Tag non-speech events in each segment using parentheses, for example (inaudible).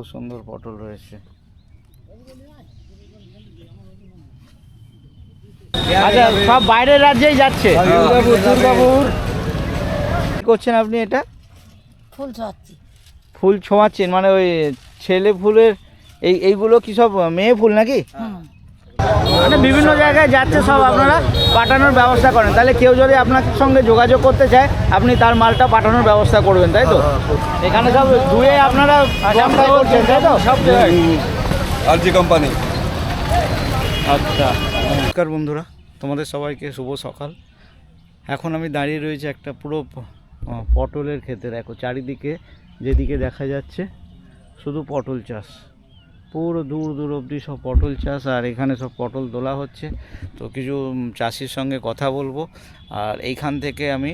খুব সুন্দর পটল রয়েছে। আচ্ছা সব বাইরের রাজ্যেই যাচ্ছে? দুর্গাপুর দুর্গাপুর। কি করছেন আপনি এটা? ফুল ছোঁয়াচ্ছি। ফুল ছোঁয়াচ্ছেন মানে ওই ছেলে ফুলের এই এইগুলো কি সব মেয়ে ফুল নাকি? হুম মানে বিভিন্ন জায়গায় যাচ্ছে সব আপনারা পাঠানোর ব্যবস্থা করেন। তাহলে কেউ যদি আপনার সঙ্গে যোগাযোগ করতে চায় আপনি তার মালটা পাঠানোর ব্যবস্থা করবেন তাই তো? এখানে সব ধুয়ে আপনারা করছেন তাই তো? সব জায়গায় আরজি কোম্পানি। আচ্ছা। নমস্কার বন্ধুরা তোমাদের সবাইকে শুভ সকাল। এখন আমি দাঁড়িয়ে রয়েছে একটা পুরো পটলের ক্ষেতে দেখো চারিদিকে যেদিকে দেখা যাচ্ছে শুধু পটল চাষ। পুরো দূর দূর অবধি সব পটল চাষ আর এখানে সব পটল তোলা হচ্ছে। তো কিছু চাষির সঙ্গে কথা বলব। আর এইখান থেকে আমি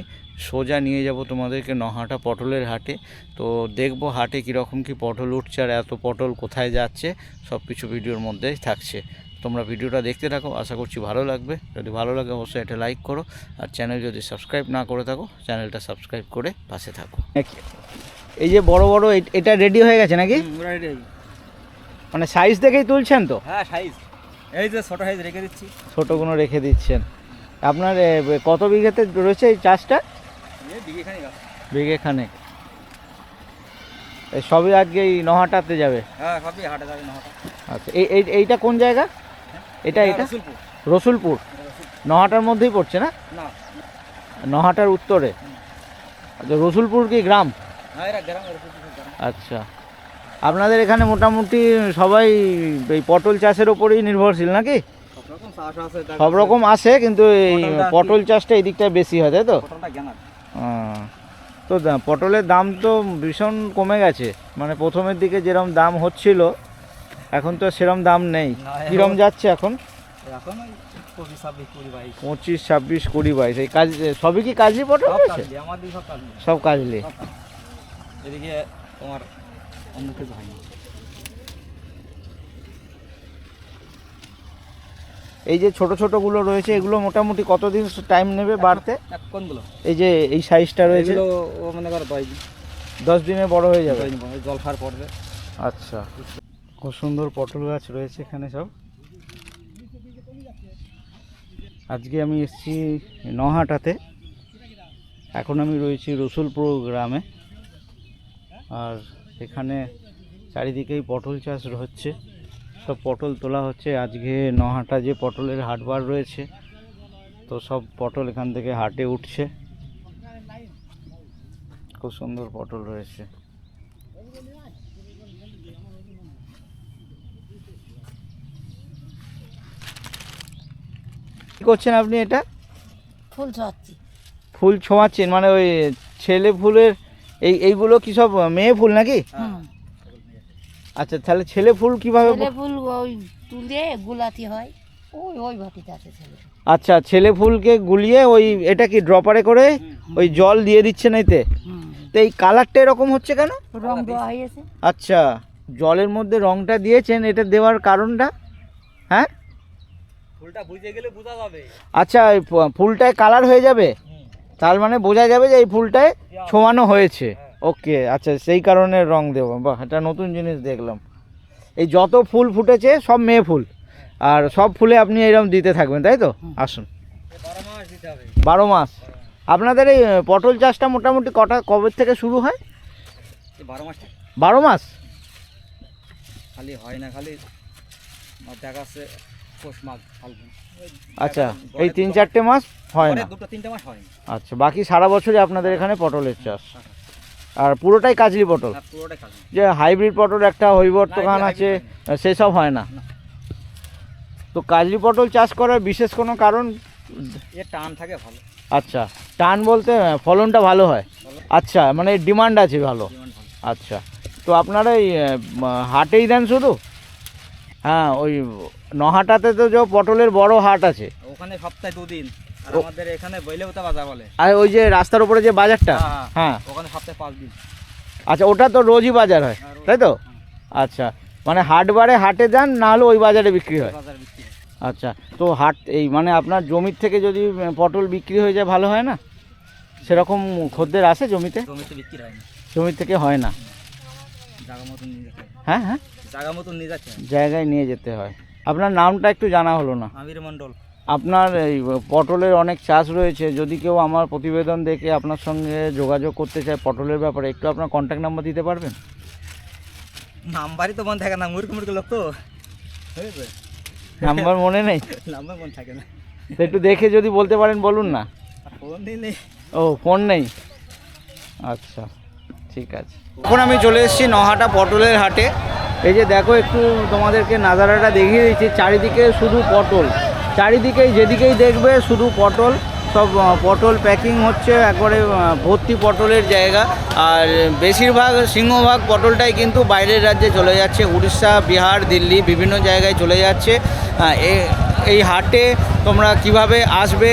সোজা নিয়ে যাব তোমাদেরকে নহাটা পটলের হাটে। তো দেখব হাটে কীরকম কি পটল উঠছে আর এত পটল কোথায় যাচ্ছে সব কিছু ভিডিওর মধ্যেই থাকছে। তোমরা ভিডিওটা দেখতে থাকো আশা করছি ভালো লাগবে। যদি ভালো লাগে অবশ্যই এটা লাইক করো আর চ্যানেল যদি সাবস্ক্রাইব না করে থাকো চ্যানেলটা সাবস্ক্রাইব করে পাশে থাকো। এই যে বড় বড় এটা রেডি হয়ে গেছে নাকি? মানে সাইজ দেখেই তুলছেন তো? হ্যাঁ সাইজ এই যে ছোট সাইজ রেখে দিচ্ছি। ছোটোগুলো রেখে দিচ্ছেন। আপনার এ, কত বিঘাতে রয়েছে এই চাষটা? এই বিঘেখানি গাছ বিঘে এ সবই আজকে এই নহাটাতে যাবে? হ্যাঁ সবই হাটে যাবে নহটা। আচ্ছা এই এই- এইটা কোন জায়গা? এটা এটা? রসুলপুর। রসুলপুর? নহাটার মধ্যেই পড়ছে না? না। নহাটার উত্তরে। আচ্ছা রসুলপুর কি গ্রাম? হ্যাঁ এরা গ্রাম রসুলপুর গ্রাম। আচ্ছা। আপনাদের এখানে মোটামুটি সবাই এই পটল চাষের ওপরেই নির্ভরশীল নাকি? সব রকম আসে কিন্তু এই পটল চাষটা এই দিকটায় বেশি হয় তাই তো? তো পটলের দাম তো ভীষণ কমে গেছে। মানে প্রথমের দিকে যেরকম দাম হচ্ছিল এখন তো সেরকম দাম নেই। কিরম যাচ্ছে এখন? পঁচিশ ছাব্বিশ কুড়ি বাইশ। এই কাজ সবই কি কাজলি পটল সব কাজলি। এদিকে তোমার অন্য কিছু হয়নি এই যে ছোট ছোটগুলো রয়েছে এগুলো মোটামুটি কতদিন টাইম নেবে বাড়তে? কোনগুলো? এই যে এই সাইজটা রয়েছে। মনে করো দশ দিন। দশ দিনে বড় হয়ে যাবে। দশ দিন পরে জল খাওয়ার পড়বে আচ্ছা। খুব সুন্দর পটল গাছ রয়েছে এখানে সব। আজকে আমি এসেছি নহাটাতে। এখন আমি রয়েছি রসুলপুর গ্রামে। আর এখানে চারিদিকেই পটল চাষ হচ্ছে। সব পটল তোলা হচ্ছে। আজকে নহাটা যে পটলের হাটবার রয়েছে তো সব পটল এখান থেকে হাটে উঠছে। খুব সুন্দর পটল রয়েছে। কি করছেন আপনি এটা? ফুল চাচ্ছি ফুল ছোঁয়াচ্ছেন? মানে ওই ছেলে ফুলের এই এইগুলো কি সব মেয়ে ফুল নাকি? আচ্ছা তাহলে ছেলে ফুল কীভাবে ছেলে ফুল ওই তুলে গুলাতি হয়। ওই ওই ভাটিতে আছে ছেলে আচ্ছা ছেলে ফুলকে গুলিয়ে ওই এটা কি ড্রপারে করে ওই জল দিয়ে দিচ্ছেন এতে তো এই কালারটা এরকম হচ্ছে কেন? রং দেওয়া হয়েছে। আচ্ছা জলের মধ্যে রংটা দিয়েছেন এটা দেওয়ার কারণটা? হ্যাঁ? ফুলটা বুঝে গেলে বোঝা যাবে। আচ্ছা ফুলটায় কালার হয়ে যাবে? তার মানে বোঝা যাবে যে এই ফুলটায় ছোঁয়ানো হয়েছে। ওকে আচ্ছা সেই কারণে রং দেবো। বাহ এটা নতুন জিনিস দেখলাম। এই যত ফুল ফুটেছে সব মেয়ে ফুল। আর সব ফুলে আপনি এরকম দিতে থাকবেন তাই তো? আসুন। বারো মাস আপনাদের এই পটল চাষটা মোটামুটি কটা কবে থেকে শুরু হয়? বারো মাস বারো মাস? খালি হয় না খালি আমার দেখা যাচ্ছে পৌষ মাঘ ফাল্গুন। আচ্ছা এই তিন চারটে মাস হয় না? দুটো তিনটে মাস হয় আচ্ছা বাকি সারা বছরই আপনাদের এখানে পটলের চাষ। আর পুরোটাই কাজলি পটল? কাজ যে হাইব্রিড পটল একটা হৈবর্তখান না, আছে সেসব হয় না? না। তো কাজলি পটল চাষ করার বিশেষ কোনো কারণ? টান থাকে ভালো। আচ্ছা টান বলতে ফলনটা ভালো হয়? আচ্ছা মানে ডিমান্ড আছে ভালো? আচ্ছা তো আপনারা এই হাটেই দেন শুধু? হ্যাঁ ওই নহাটাতে তো যে পটলের বড় হাট আছে। ওখানে সপ্তাহে দুদিন আর আমাদের এখানে বইলেওতা বাজার বলে। আর ওই যে রাস্তার উপরে যে বাজারটা? হ্যাঁ, হ্যাঁ ওখানে সপ্তাহে পাঁচ দিন। আচ্ছা ওটা তো রোজই বাজার হয় তাই তো? আচ্ছা মানে হাটবারে হাটে যান না হলে ওই বাজারে বিক্রি হয়। হয়। আচ্ছা তো হাট এই মানে আপনার জমির থেকে যদি পটল বিক্রি হয়ে যায় ভালো হয় না? সেরকম খদ্দের আসে জমিতে? জমিতে বিক্রি হয় না। জমির থেকে হয় না? জায়গা মতন হয়। হ্যাঁ হ্যাঁ। জায়গা মতো নিয়ে যাচ্ছে জায়গায় নিয়ে যেতে হয়। আপনার নামটা একটু জানা হলো না। আমির মণ্ডল। আপনার এই পটলের অনেক চাষ রয়েছে যদি কেউ আমার প্রতিবেদন দেখে আপনার সঙ্গে যোগাযোগ করতে চায় পটলের ব্যাপারে একটু আপনার কন্ট্যাক্ট নাম্বার দিতে পারবেন? নাম্বারই তো মনে থাকে না মূর্খ মূর্খ লোক তো। নাম্বার মনে নেই? (laughs) নাম্বার মনে থাকে না। তো একটু দেখে যদি বলতে পারেন বলুন না। ফোন দিলে ও ফোন নেই? আচ্ছা ঠিক আছে। এখন আমি চলে এসেছি নহাটা পটলের হাটে। এই যে দেখো একটু তোমাদেরকে নাজারাটা দেখিয়ে দিচ্ছি, চারিদিকে শুধু পটল। চারিদিকেই যেদিকেই দেখবে শুধু পটল, সব পটল প্যাকিং হচ্ছে, একবারে ভর্তি পটলের জায়গা। আর বেশিরভাগ সিংহভাগ পটলটাই কিন্তু বাইরের রাজ্যে চলে যাচ্ছে। উড়িষ্যা, বিহার, দিল্লি বিভিন্ন জায়গায় চলে যাচ্ছে। এই হাটে তোমরা কীভাবে আসবে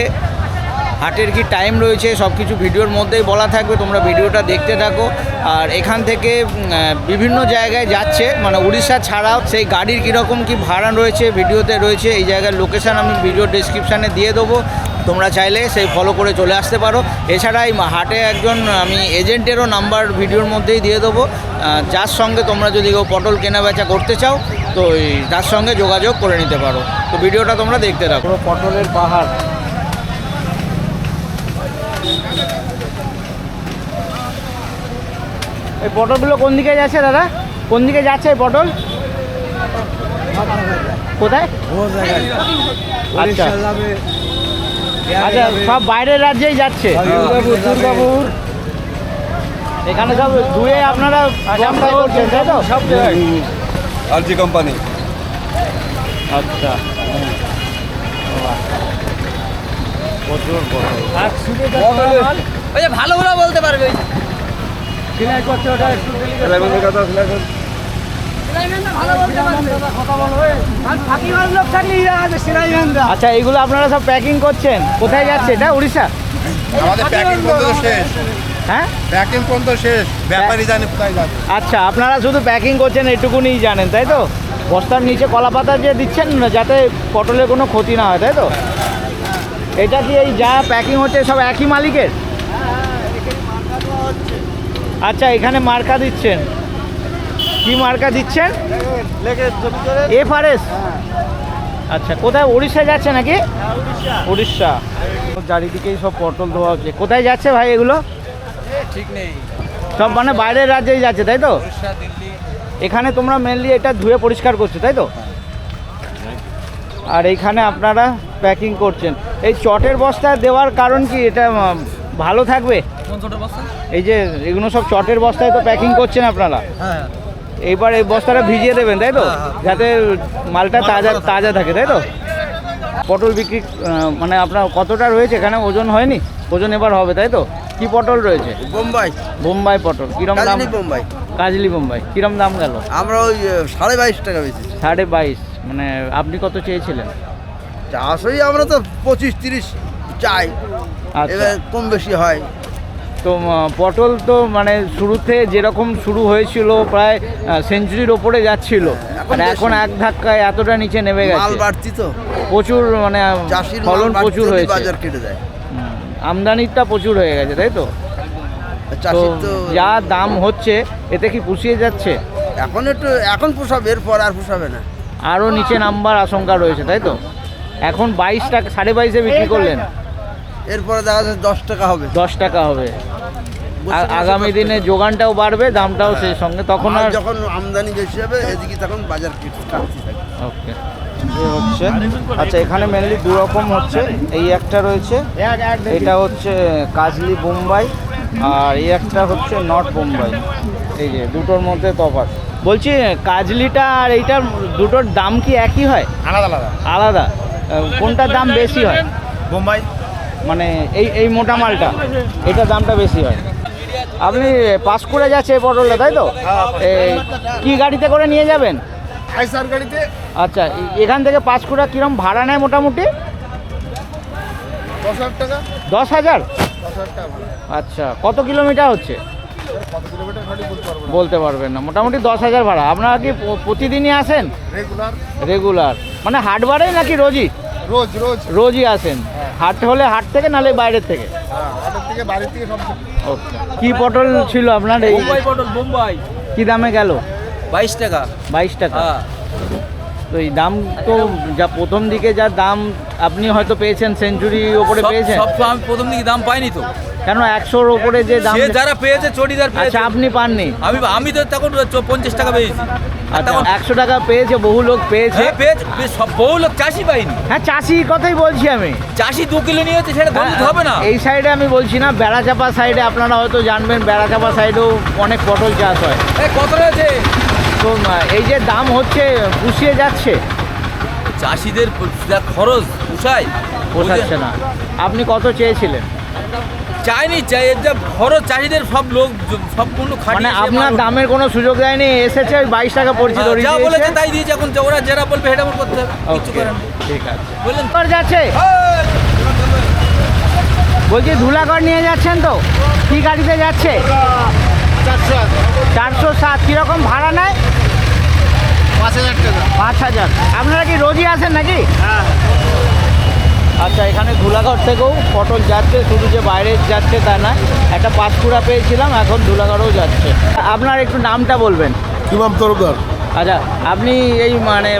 হাটের কি টাইম রয়েছে সব কিছু ভিডিওর মধ্যেই বলা থাকবে, তোমরা ভিডিওটা দেখতে থাকো। আর এখান থেকে বিভিন্ন জায়গায় যাচ্ছে মানে উড়িষ্যা ছাড়াও সেই গাড়ির কীরকম কি ভাড়া রয়েছে, ভিডিওতে রয়েছে, এই জায়গার লোকেশান আমি ভিডিও ডিসক্রিপশানে দিয়ে দেবো। তোমরা চাইলে সেই ফলো করে চলে আসতে পারো। এছাড়া এই হাটে একজন, আমি এজেন্টেরও নাম্বার ভিডিওর মধ্যেই দিয়ে দেবো। যার সঙ্গে তোমরা যদি কেউ পটল কেনা বেচা করতে চাও, তো তার সঙ্গে যোগাযোগ করে নিতে পারো। তো ভিডিওটা তোমরা দেখতে থাকো। পটলের পাহাড় এই পটলগুলো কোন দিকে যাচ্ছে দাদা? কোন দিকে যাচ্ছে এই পটল? কোথায়? আচ্ছা। আচ্ছা সব বাইরের রাজ্যেই যাচ্ছে? দুর্গাপুর দুর্গাপুর। এখানে সব ধুয়ে আপনারা করছেন তাই তো? সব কোম্পানি। আচ্ছা। প্রচুর পটল ওই যে ভালো ভালো বলতে পারবে সিলাই করছে ওটা একটু লেমনের কথা সিলাই করছে আচ্ছা এইগুলো আপনারা সব প্যাকিং করছেন? কোথায় যাচ্ছে? এটা উড়িষ্যা? আমাদের প্যাকিং পর্যন্ত শেষ। হ্যাঁ? প্যাকিং পর্যন্ত শেষ। ব্যাপারই জানে কোথায় যাবে। আচ্ছা আপনারা শুধু প্যাকিং করছেন এটুকুনি জানেন তাই তো? বস্তার নিচে কলা পাতা যে দিচ্ছেন না যাতে পটলের কোনো ক্ষতি না হয় তাই তো? এটা কি এই যা প্যাকিং হচ্ছে সব একই মালিকের? আচ্ছা এখানে মার্কা দিচ্ছেন। কি মার্কা দিচ্ছেন? এফআরএস আচ্ছা কোথায় উড়িষ্যা যাচ্ছে নাকি? উড়িষ্যা। চারিদিকেই সব পটল ধোয়া হচ্ছে। কোথায় যাচ্ছে ভাই এগুলো? ঠিক নেই সব মানে বাইরের রাজ্যেই যাচ্ছে, তাই তো? এখানে তোমরা মেনলি এটা ধুয়ে পরিষ্কার করছ, তাই তো? আর এইখানে আপনারা প্যাকিং করছেন। এই চটের বস্তা দেওয়ার কারণ কি? এটা ভালো থাকবে? এই যে এগুলো সব চটের বস্তায় তো প্যাকিং করছেন আপনারা। হ্যাঁ এইবার এই বস্তাটা ভিজিয়ে দেবেন তাই তো? যাতে মালটা তাজা তাজা থাকে। তাই তো? পটল বিক্রি মানে আপনার কতটা রয়েছে? এখানে ওজন হয়নি? ওজন এবার হবে তাই তো? কি পটল রয়েছে? বোম্বাই। বোম্বাই পটল। কিরম দাম? কাজলি বোম্বাই। কাজলি বোম্বাই। কিরম দাম গেল? আমরা ওই সাড়ে বাইশ টাকা বেশি সাড়ে বাইশ। মানে আপনি কত চেয়েছিলেন? আসলেই আমরা তো পঁচিশ তিরিশ চাই। আচ্ছা। এবার কম বেশি হয়। তো পটল তো মানে শুরুতে যেরকম শুরু হয়েছিল প্রায় সেঞ্চুরির ওপরে যাচ্ছিল। এখন আর এখন এক ধাক্কায় এতটা নিচে নেমে মাল গেছে বাড়তি তো। প্রচুর মানে চাষির ফলন প্রচুর হয়েছে। বাজার কেটে হুম, আমদানিটা প্রচুর হয়ে গেছে তাই তো? তো তো যা দাম হচ্ছে এতে কি পুষিয়ে যাচ্ছে? এখন একটু এখন পোষাবে এরপর আর পোষাবে না। আরও নিচে নামবার আশঙ্কা রয়েছে তাই তো? এখন বাইশ টাকা সাড়ে বাইশে বিক্রি করলেন। এরপরে দেখা যাচ্ছে দশ টাকা হবে। দশ টাকা হবে। আগামী দিনে যোগানটাও বাড়বে দামটাও সেই সঙ্গে। তখন আর যখন আমদানি বেশি হবে এদিকে তখন বাজার কেটে কাটতে থাকে ওকে হচ্ছে আচ্ছা এখানে মেনলি দু রকম হচ্ছে। এই একটা রয়েছে এটা হচ্ছে কাজলি বোম্বাই আর এই একটা হচ্ছে নর্থ বোম্বাই। এই যে দুটোর মধ্যে তফাৎ। বলছি কাজলিটা আর এইটার দুটোর দাম কি একই হয়? আলাদা আলাদা। আলাদা। কোনটার দাম বেশি হয়? বোম্বাই। মানে এই এই মোটা মালটা এটার দামটা বেশি হয়। আপনি পাস করে যাচ্ছে পটলটা তাই তো? এই, কি গাড়িতে করে নিয়ে যাবেন? আইসার গাড়িতে। আচ্ছা এখান থেকে পাঁচকুড়া কিরম ভাড়া নেয় মোটামুটি? দশ হাজার। আচ্ছা কত কিলোমিটার হচ্ছে? বলতে পারবেন না মোটামুটি দশ হাজার ভাড়া। আপনারা কি প্রতিদিনই আসেন? রেগুলার রেগুলার মানে হাটবারে নাকি রোজই? রোজ রোজ। রোজই আসেন? হাট হলে হাট থেকে নাহলে বাইরের থেকে? হ্যাঁ থেকে বাড়ির থেকে সব ওকে। কি পটল ছিল আপনার এই বোম্বাই পটল বোম্বাই। কি দামে গেল? বাইশ টাকা। বাইশ টাকা। হ্যাঁ। তো এই দাম তো যা প্রথম দিকে যা দাম আপনি হয়তো পেয়েছেন সেঞ্চুরি ওপরে পেয়েছেন। সব তো আমি প্রথম দিকে দাম পাইনি তো। কেন একশোর ওপরে যে দাম যারা পেয়েছে চটিদার পেয়েছে। আচ্ছা আপনি পাননি। আমি আমি তো তখন পঞ্চাশ টাকা পেয়েছি। একশো টাকা পেয়েছে বহু লোক পেয়েছে। হ্যাঁ পেয়েছে সব বহু লোক চাষি পাইনি। হ্যাঁ চাষির কথাই বলছি আমি। চাষি দু কিলো নিয়েছে সেটা হ্যাঁ, হবে না। এই সাইডে আমি বলছি না বেড়াচাপা সাইডে আপনারা হয়তো জানবেন বেড়াচাপা সাইডেও অনেক পটল চাষ হয়। এই কত রয়েছে? তো এই যে দাম হচ্ছে পুষিয়ে যাচ্ছে। চাষিদের যা খরচ পোষায়। পোষাচ্ছে না। আপনি কত চেয়েছিলেন? চাইনি চাই এর যা খরচ চাষিদের সব লোক সব কোনো মানে আপনার দামের কোনো সুযোগ দেয়নি এসেছে ওই বাইশ টাকা পড়ছে হ্যাঁ, দড়ি যা বলেছে তাই দিয়েছে এখন ওরা যেটা বলবে সেটা আমার করতে হবে কিছু নেই। ঠিক আছে। বললেন ধুলাগড় যাচ্ছে। বলছি ধুলাগড় নিয়ে যাচ্ছেন তো? কি গাড়িতে যাচ্ছে? চারশো সাত কীরকম ভাড়া নেয়? পাঁচ হাজার টাকা। পাঁচ হাজার। আপনারা কি রোজই আসেন নাকি? আচ্ছা এখানে ধুলাঘর থেকেও পটল যাচ্ছে শুধু যে বাইরে যাচ্ছে তা না একটা পাঁচকুড়া পেয়েছিলাম এখন ধুলাঘরেও যাচ্ছে। আপনার একটু নামটা বলবেন। ইমাম তরফদার। আচ্ছা আপনি এই মানে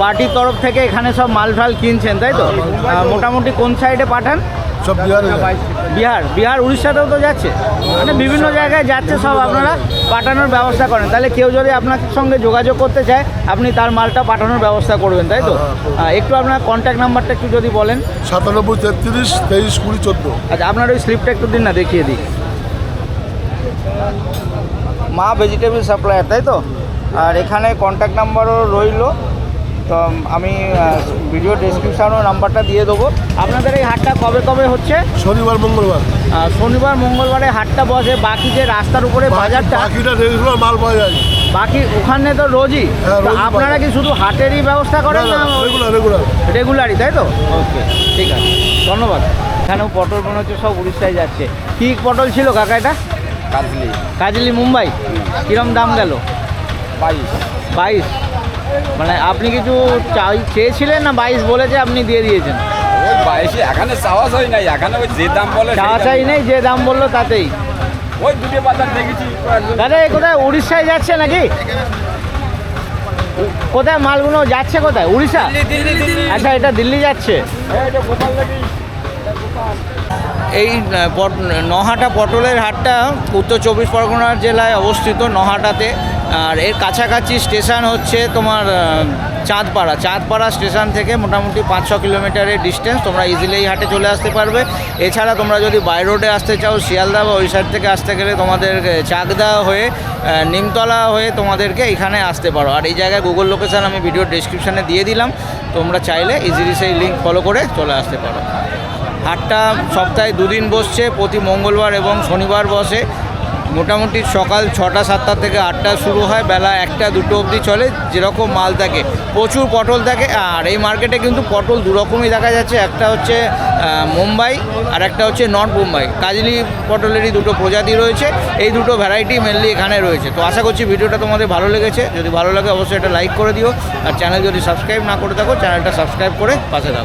পার্টির তরফ থেকে এখানে সব মাল ফাল কিনছেন তাই তো? মোটামুটি কোন সাইডে পাঠান? সব বিহারে বিহার বিহার উড়িষ্যাতেও তো যাচ্ছে। মানে বিভিন্ন জায়গায় যাচ্ছে সব আপনারা পাঠানোর ব্যবস্থা করেন। তাহলে কেউ যদি আপনার সঙ্গে যোগাযোগ করতে চায় আপনি তার মালটা পাঠানোর ব্যবস্থা করবেন তাই তো? একটু আপনার কন্ট্যাক্ট নাম্বারটা একটু যদি বলেন। সাতানব্বই তেত্রিশ তেইশ কুড়ি চোদ্দ। আচ্ছা আপনার ওই স্লিপটা একটু দিন না দেখিয়ে দিই। মা ভেজিটেবল সাপ্লায়ার তাই তো? আর এখানে কন্ট্যাক্ট নাম্বারও রইল তো আমি ভিডিও ডেসক্রিপশানও নাম্বারটা দিয়ে দেবো। আপনাদের এই হাটটা কবে কবে হচ্ছে? শনিবার মঙ্গলবার। শনিবার মঙ্গলবারে হাটটা বসে। বাকি যে রাস্তার উপরে বাজারটা বাকিটা রেগুলার মাল পাওয়া যায়। বাকি ওখানে তো রোজই। হ্যাঁ, আপনারা কি শুধু হাটেরই ব্যবস্থা করেন না রেগুলার রেগুলার রেগুলারই তাই তো? ওকে ঠিক আছে। ধন্যবাদ। এখানেও পটল মনে হচ্ছে সব উড়িষ্যায় যাচ্ছে। কী পটল ছিল কাকা এটা? কাজলি। কাজলি মুম্বাই। কিরম দাম গেল? বাইশ। বাইশ। মানে আপনি কিছু চাই চেয়েছিলেন না বাইশ বলেছে আপনি দিয়ে দিয়েছেন? ওই বাইশে এখানে চাওয়া হয় নাই এখানে ওই যে দাম বলে চাওয়া চাই নেই যে দাম বলল তাতেই। ওই দুটো বাজার দেখেছি দাদা এই কোথায় উড়িষ্যায় যাচ্ছে নাকি? কোথায় মালগুলো যাচ্ছে কোথায়? উড়িষ্যা? আচ্ছা এটা দিল্লি যাচ্ছে। এই নহাটা পটলের হাটটা উত্তর চব্বিশ পরগনা জেলায় অবস্থিত নহাটাতে। আর এর কাছাকাছি স্টেশন হচ্ছে তোমার চাঁদপাড়া। চাঁদপাড়া স্টেশন থেকে মোটামুটি পাঁচ ছ কিলোমিটারের ডিস্টেন্স তোমরা ইজিলি হাটে চলে আসতে পারবে। এছাড়া তোমরা যদি বাই রোডে আসতে চাও, শিয়ালদা বা ওই সাইড থেকে আসতে গেলে তোমাদের চাকদা হয়ে নিমতলা হয়ে তোমাদেরকে এখানে আসতে পারো। আর এই জায়গায় গুগল লোকেশান আমি ভিডিও ডিসক্রিপশানে দিয়ে দিলাম। তোমরা চাইলে ইজিলি সেই লিঙ্ক ফলো করে চলে আসতে পারো। হাটটা সপ্তাহে দুদিন বসছে, প্রতি মঙ্গলবার এবং শনিবার বসে। মোটামুটি সকাল ছটা, সাতটা থেকে আটটা শুরু হয়, বেলা একটা, দুটো অবধি চলে, যেরকম মাল থাকে। প্রচুর পটল থাকে, আর এই মার্কেটে কিন্তু পটল দুরকমই দেখা যাচ্ছে। একটা হচ্ছে মুম্বাই, আর একটা হচ্ছে নর্থ মুম্বাই। কাজলি পটলেরই দুটো প্রজাতি রয়েছে, এই দুটো ভ্যারাইটি মেনলি এখানে রয়েছে। তো আশা করছি ভিডিওটা তোমাদের ভালো লেগেছে। যদি ভালো লাগে অবশ্যই এটা লাইক করে দিও, আর চ্যানেল যদি সাবস্ক্রাইব না করে থাকো চ্যানেলটা সাবস্ক্রাইব করে পাশে থাকো।